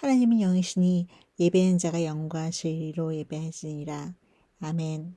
하나님은 영이시니 예배는 자가 영과 진리로 예배하시니라. 아멘.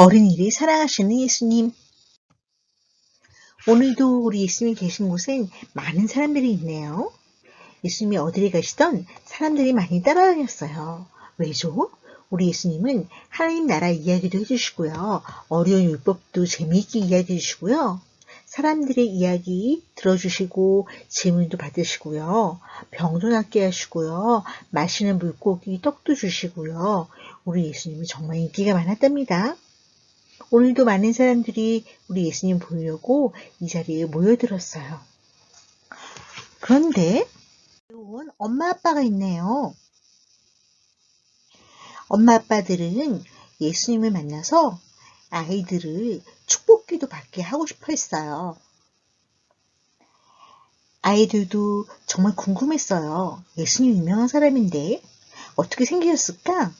어린이를 사랑하시는 예수님. 오늘도 우리 예수님이 계신 곳엔 많은 사람들이 있네요. 예수님이 어디를 가시던 사람들이 많이 따라다녔어요. 왜죠? 우리 예수님은 하나님 나라 이야기도 해주시고요. 어려운 율법도 재미있게 이야기해 주시고요. 사람들의 이야기 들어주시고 질문도 받으시고요. 병도 낫게 하시고요. 마시는 물고기 떡도 주시고요. 우리 예수님은 정말 인기가 많았답니다. 오늘도 많은 사람들이 우리 예수님 보려고 이 자리에 모여들었어요. 그런데 온 엄마 아빠가 있네요. 엄마 아빠들은 예수님을 만나서 아이들을 축복기도 받게 하고 싶어 했어요. 아이들도 정말 궁금했어요. 예수님 유명한 사람인데 어떻게 생기셨을까?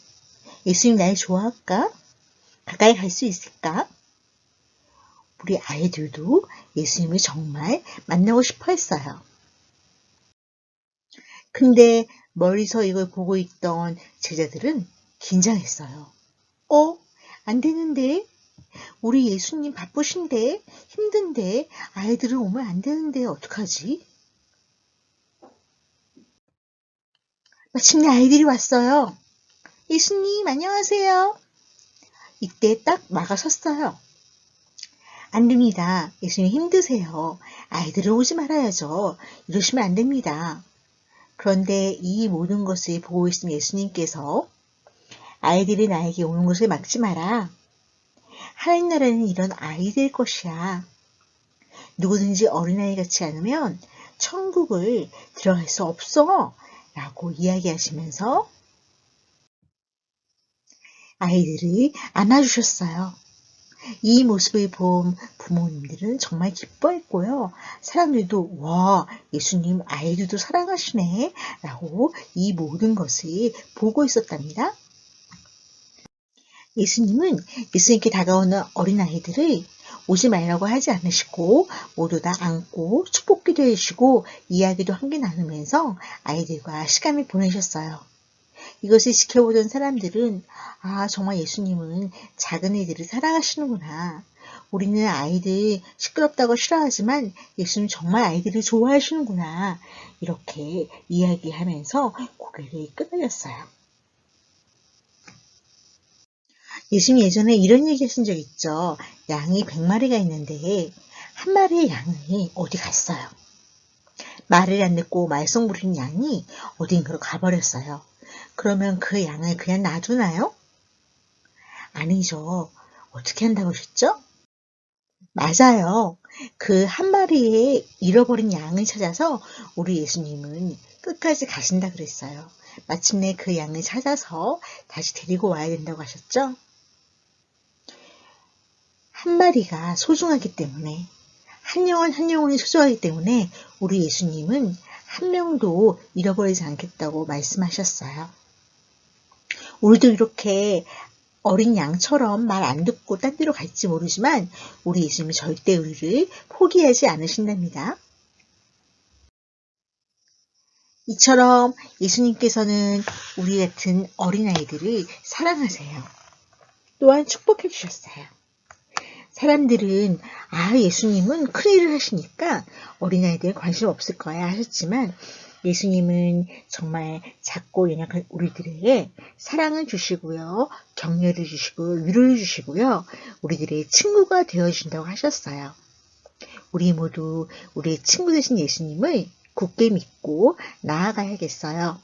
예수님 날 좋아할까? 가까이 갈 수 있을까? 우리 아이들도 예수님을 정말 만나고 싶어 했어요. 근데 멀리서 이걸 보고 있던 제자들은 긴장했어요. 어? 안 되는데? 우리 예수님 바쁘신데? 힘든데? 아이들은 오면 안 되는데 어떡하지? 마침내 아이들이 왔어요. 예수님, 안녕하세요. 이때 딱 막아섰어요. 안 됩니다. 예수님 힘드세요. 아이들은 오지 말아야죠. 이러시면 안 됩니다. 그런데 이 모든 것을 보고 있는 예수님께서 아이들이 나에게 오는 것을 막지 마라. 하나님 나라는 이런 아이들 것이야. 누구든지 어린아이 같지 않으면 천국을 들어갈 수 없어. 라고 이야기하시면서 아이들을 안아주셨어요. 이 모습을 본 부모님들은 정말 기뻐했고요. 사람들도 와 예수님 아이들도 사랑하시네 라고 이 모든 것을 보고 있었답니다. 예수님은 예수님께 다가오는 어린아이들을 오지 말라고 하지 않으시고 모두 다 안고 축복기도 해주시고 이야기도 함께 나누면서 아이들과 시간을 보내셨어요. 이것을 지켜보던 사람들은 아 정말 예수님은 작은 애들을 사랑하시는구나. 우리는 아이들 시끄럽다고 싫어하지만 예수님 정말 아이들을 좋아하시는구나. 이렇게 이야기하면서 고개를 끄덕였어요. 예수님 예전에 이런 얘기 하신 적 있죠. 양이 100마리가 있는데 한 마리의 양이 어디 갔어요. 말을 안 듣고 말썽 부리는 양이 어딘가로 가버렸어요. 그러면 그 양을 그냥 놔두나요? 아니죠. 어떻게 한다고 하셨죠? 맞아요. 그 한 마리의 잃어버린 양을 찾아서 우리 예수님은 끝까지 가신다 그랬어요. 마침내 그 양을 찾아서 다시 데리고 와야 된다고 하셨죠? 한 마리가 소중하기 때문에, 한 영혼 한 영혼이 소중하기 때문에 우리 예수님은 한 명도 잃어버리지 않겠다고 말씀하셨어요. 우리도 이렇게 어린 양처럼 말 안 듣고 딴 데로 갈지 모르지만 우리 예수님이 절대 우리를 포기하지 않으신답니다. 이처럼 예수님께서는 우리 같은 어린아이들을 사랑하세요. 또한 축복해 주셨어요. 사람들은 아 예수님은 큰 일을 하시니까 어린아이들에 관심 없을 거야 하셨지만 예수님은 정말 작고 연약한 우리들에게 사랑을 주시고요. 격려를 주시고 위로를 주시고요. 우리들의 친구가 되어준다고 하셨어요. 우리 모두 우리의 친구 되신 예수님을 굳게 믿고 나아가야겠어요.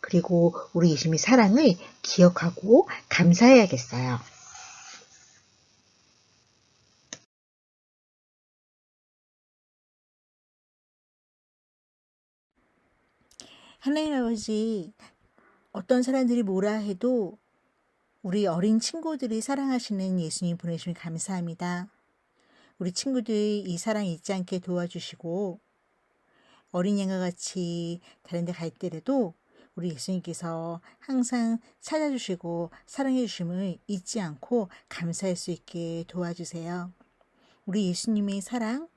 그리고 우리 예수님의 사랑을 기억하고 감사해야겠어요. 하나님 아버지, 어떤 사람들이 뭐라 해도 우리 어린 친구들이 사랑하시는 예수님 보내주시면 감사합니다. 우리 친구들 이 사랑 잊지 않게 도와주시고 어린 양과 같이 다른 데 갈 때라도 우리 예수님께서 항상 찾아주시고 사랑해 주심을 잊지 않고 감사할 수 있게 도와주세요. 우리 예수님의 사랑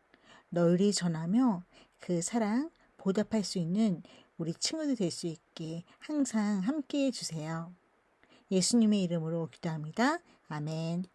널리 전하며 그 사랑 보답할 수 있는 우리 친구들 될수 있게 항상 함께 해주세요. 예수님의 이름으로 기도합니다. 아멘.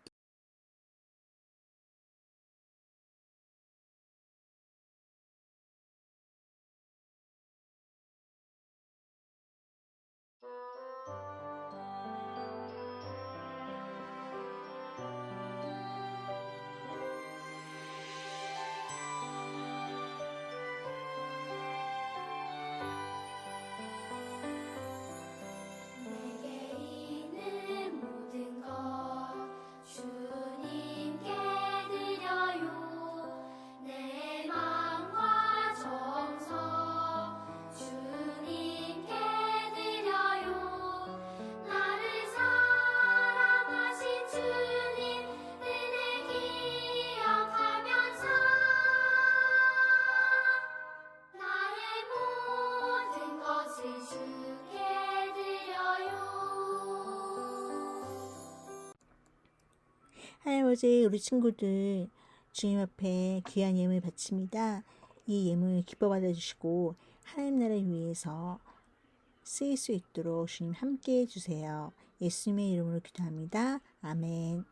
아버지, 우리 친구들 주님 앞에 귀한 예물 바칩니다. 이 예물 기뻐 받아주시고 하나님 나라를 위해서 쓰일 수 있도록 주님 함께 해주세요. 예수님의 이름으로 기도합니다. 아멘.